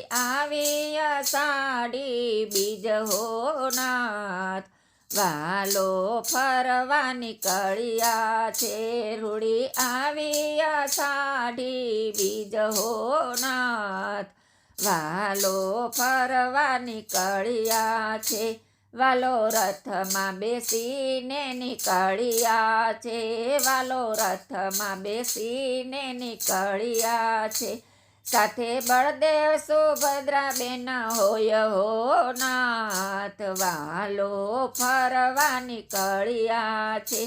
આવી સાડી બીજ હોનાથ. વાલો ફરવા નીકળ્યા છે, રૂડી આવી સાડી બીજ હોનાથ. વાલો ફરવા નીકળ્યા છે, વાલો રથમાં બેસીને નીકળ્યા છે, વાલો રથમાં બેસીને નીકળ્યા છે. સાથે બળદેવ સુભદ્રા બેન હોય હો નાથ વાલો ફરવા નીકળ્યા છે.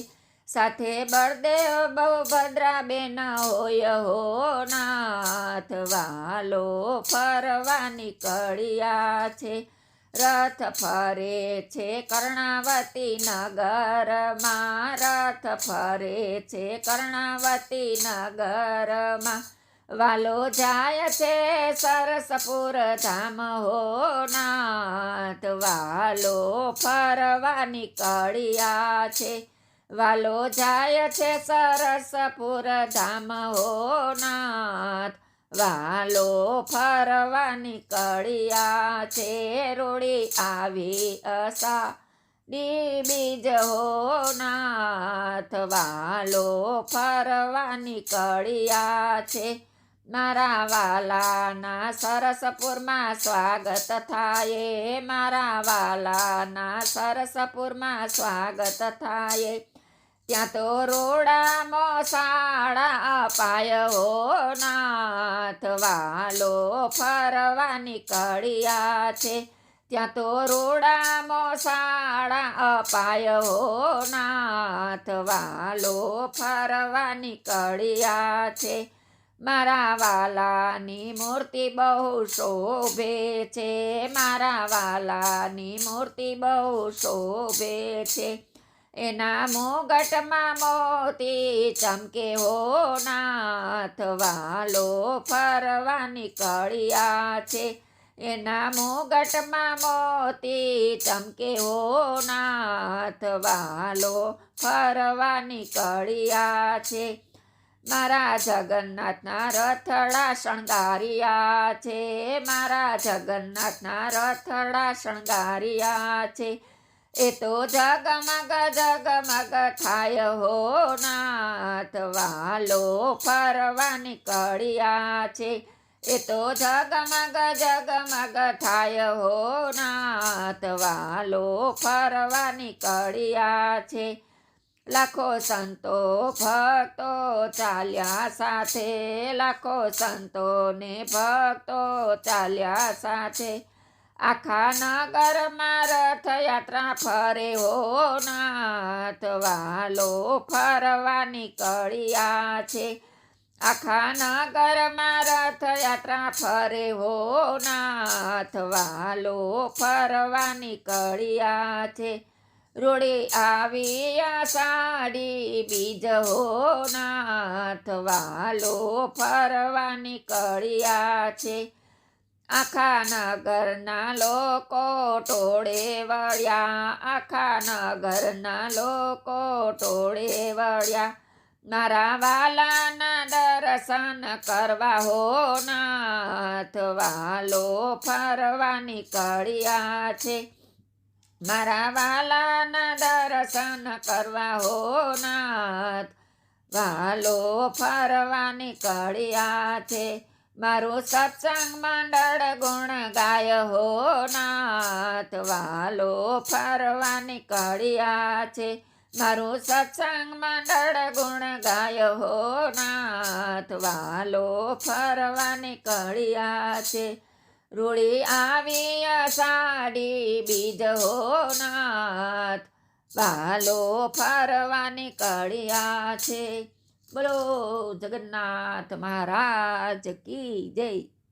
સાથે બળદેવ બહુભદ્રા બેન હોય હો નાથ વાલો ફરવા નીકળ્યા છે. રથ ફરે છે કર્ણાવતી નગરમાં, રથ ફરે છે કર્ણાવતી નગરમાં. વાલો જાય છે સરસપુર ધામ હો નાથ વાલો ફરવા નીકળ્યા છે. વાલો જાય છે સરસપુર ધામ હો નાથ વાલો ફરવા નીકળ્યા છે. રોડી આવી અસા બીજ હો નાથ વાલો ફરવા નીકળ્યા છે. મારા વાલાના સરસપુરમાં સ્વાગત થાય. મારા વાલાના સરસપુરમાં સ્વાગત થાય. ત્યાં તો રોડા મોસાળા અપાય હો નાથ. વાલો ફરવા નીકળ્યા છે. ત્યાં તો રોડા મોસાળા અપાય હો નાથ. વાલો ફરવા નીકળ્યા છે. મારા વાલાની મૂર્તિ બહુ શોભે છે. મારા વાલાની મૂર્તિ બહુ શોભે છે. એના મોગટમાં મોતી ચમકે હો નાથ વાલો ફરવા નીકળ્યા છે. એના મોગટમાં મોતી ચમકે હો નાથ વાલો ફરવા નીકળ્યા છે. મારા જગન્નાથના રથડા શણગારિયા છે, મારા જગન્નાથના રથડા શણગારિયા છે. એ તો જગમગ જગમગ થાય હો નાથ, વાલો ફરવા નીકળ્યા છે. એ તો જગમગ જગમગ થાય હો નાથ, વાલો ફરવા નીકળ્યા છે. લાખો સંતો ભક્તો ચાલ્યા સાથે, લાખો સંતો ને ભક્તો ચાલ્યા સાથે. આખા નગરમાં રથયાત્રા ફરે હો નાથ, વાલો ફરવા નીકળ્યા છે. આખા નગરમાં રથયાત્રા ફરે હો નાથ, વાલો ફરવા નીકળ્યા છે. રોડે આવી સાડી બીજ નાથ વાલો ફરવા નીકળ્યા છે. આખા નગરના લોકો ટોળે વળ્યા, આખા નગરના લોકો ટોળે વળ્યા. મારા વાલાના દર્શન કરવા હો નાથ વાલો ફરવા નીકળ્યા છે. મારા વાલાના દર્શન કરવા હો નાથ. વાલો ફરવાની કળિયા છે. મારું સત્સંગ મંડળ ગુણ ગાય હો નાથ. વાલો ફરવાની કળિયા છે. મારું સત્સંગ મંડળ ગુણ ગાય હો નાથ. વાલો ફરવાની કળિયા છે. રૂડી આવી સાડી બીજ હો નાથ. વાલો ફરવાની કળિયા છે. બોલો જગન્નાથ મહારાજ કી જય.